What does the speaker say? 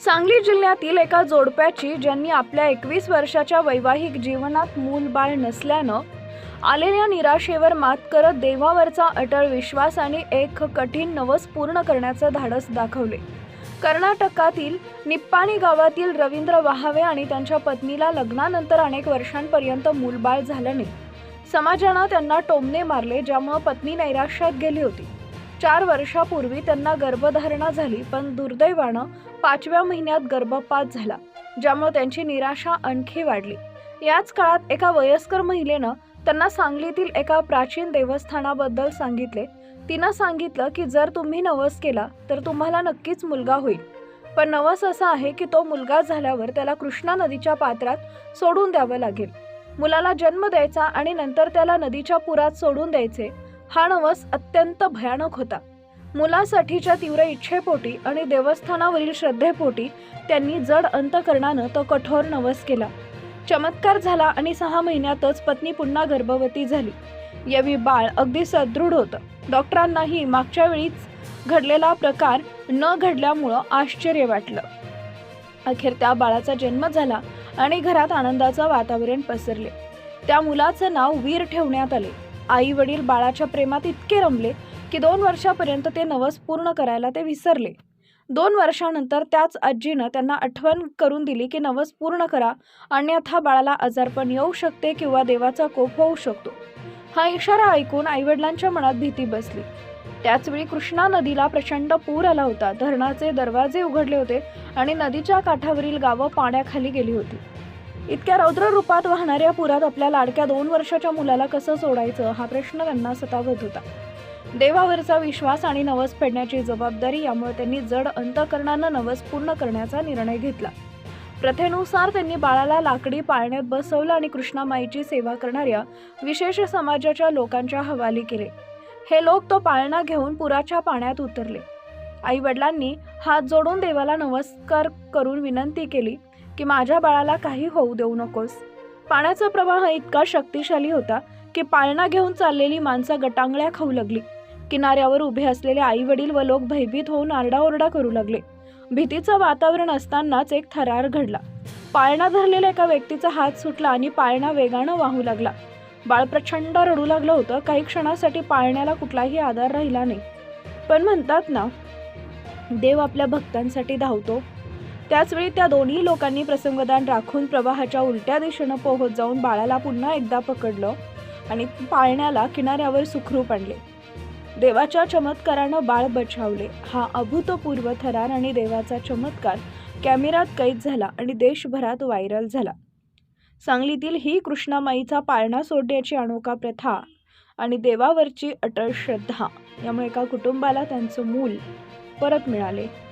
सांगली जिल्ह्यातील एका जोडप्याची ज्यांनी आपल्या एकवीस वर्षाच्या वैवाहिक जीवनात मूलबाळ नसल्यानं आलेल्या निराशेवर मात करत देवावरचा अटळ विश्वास आणि एक कठीण नवस पूर्ण करण्याचं धाडस दाखवले. कर्नाटकातील निप्पाणी गावातील रवींद्र वहावे आणि त्यांच्या पत्नीला लग्नानंतर अनेक वर्षांपर्यंत मूलबाळ झालं नाही समाजानं त्यांना टोमणे मारले ज्यामुळे पत्नी नैराश्यात गेली होती. चार वर्षापूर्वी त्यांना गर्भधारणा झाली पण दुर्दैवानं पाचव्या महिन्यात गर्भपात झाला ज्यामुळे त्यांची निराशा आणखी वाढली. याच काळात एका वयस्कर महिलेनं त्यांना सांगलीतील एका प्राचीन देवस्थानाबद्दल सांगितले. तिनं सांगितलं की जर तुम्ही नवस केला तर तुम्हाला नक्कीच मुलगा होईल. पण नवस असा आहे की तो मुलगा झाल्यावर त्याला कृष्णा नदीच्या पात्रात सोडून द्यावं लागेल. मुलाला जन्म द्यायचा आणि नंतर त्याला नदीच्या पुरात सोडून द्यायचे हा नवस अत्यंत भयानक होता. मुलासाठीच्या तीव्र इच्छेपोटी आणि देवस्थानावरील श्रद्धेपोटी त्यांनी जड अंतकरणानं तो कठोर नवस केला. चमत्कार झाला आणि सहा महिन्यातच पत्नी पुन्हा गर्भवती झाली. यावेळी बाळ अगदी सदृढ होतं. डॉक्टरांनाही मागच्या वेळीच घडलेला प्रकार न घडल्यामुळं आश्चर्य वाटलं. अखेर त्या बाळाचा जन्म झाला आणि घरात आनंदाचं वातावरण पसरले. त्या मुलाचं नाव वीर ठेवण्यात आले. आई वडील बाळाच्या प्रेमात इतके रमले की दोन वर्षापर्यंत ते नवस पूर्ण करायला ते विसरले. दोन वर्षानंतर त्याच आजीनं त्यांना आठवण करून दिली की नवस पूर्ण करा अन्यथा बाळाला आजारपण येऊ शकते किंवा देवाचा कोप होऊ शकतो. हा इशारा ऐकून आईवडिलांच्या मनात भीती बसली. त्याचवेळी कृष्णा नदीला प्रचंड पूर आला होता. धरणाचे दरवाजे उघडले होते आणि नदीच्या काठावरील गावं पाण्याखाली गेली होती. इतक्या रौद्र रूपात वाहणाऱ्या पुरात आपल्या लाडक्या दोन वर्षाच्या मुलाला कसं सोडायचं हा प्रश्न त्यांना सतावत होता. देवावरचा विश्वास आणि नवस फेडण्याची जबाबदारी यामुळे त्यांनी जड अंतकरणानं नवस पूर्ण करण्याचा निर्णय घेतला. प्रथेनुसार त्यांनी बाळाला लाकडी पाळण्यात बसवलं आणि कृष्णामाईची सेवा करणाऱ्या विशेष समाजाच्या लोकांच्या हवाली केले. हे लोक तो पाळणा घेऊन पुराच्या पाण्यात उतरले. आई वडिलांनी हात जोडून देवाला नमस्कार करून विनंती केली की माझ्या बाळाला काही होऊ देऊ नकोस. पाण्याचा प्रवाह इतका शक्तिशाली होता की पाळणा घेऊन चाललेली माणसं गटांगळ्या खाऊ लागली. किनाऱ्यावर उभे असलेले आई वडील व लोक भयभीत होऊन आरडाओरडा करू लागले. भीतीचं वातावरण असतानाच एक थरार घडला. पाळणा धरलेल्या एका व्यक्तीचा हात सुटला आणि पाळणा वेगानं वाहू लागला. बाळ प्रचंड रडू लागलं होतं. काही क्षणासाठी पाळण्याला कुठलाही आधार राहिला नाही. पण म्हणतात ना देव आपल्या भक्तांसाठी धावतो. त्याचवेळी त्या दोन्ही लोकांनी प्रसंगदान राखून प्रवाहाच्या उलट्या दिशेनं पोहत जाऊन बाळाला पुन्हा एकदा पकडलं आणि पाळण्याला किनाऱ्यावर सुखरूप आणले. देवाच्या चमत्कारानं बाळ बचावले. हा अभूतपूर्व थरार आणि देवाचा चमत्कार कॅमेऱ्यात कैद झाला आणि देशभरात व्हायरल झाला. सांगलीतील ही कृष्णामाईचा पाळणा सोडण्याची अनोखा प्रथा आणि देवावरची अटळ श्रद्धा यामुळे एका कुटुंबाला त्यांचं मूल परत मिळाले.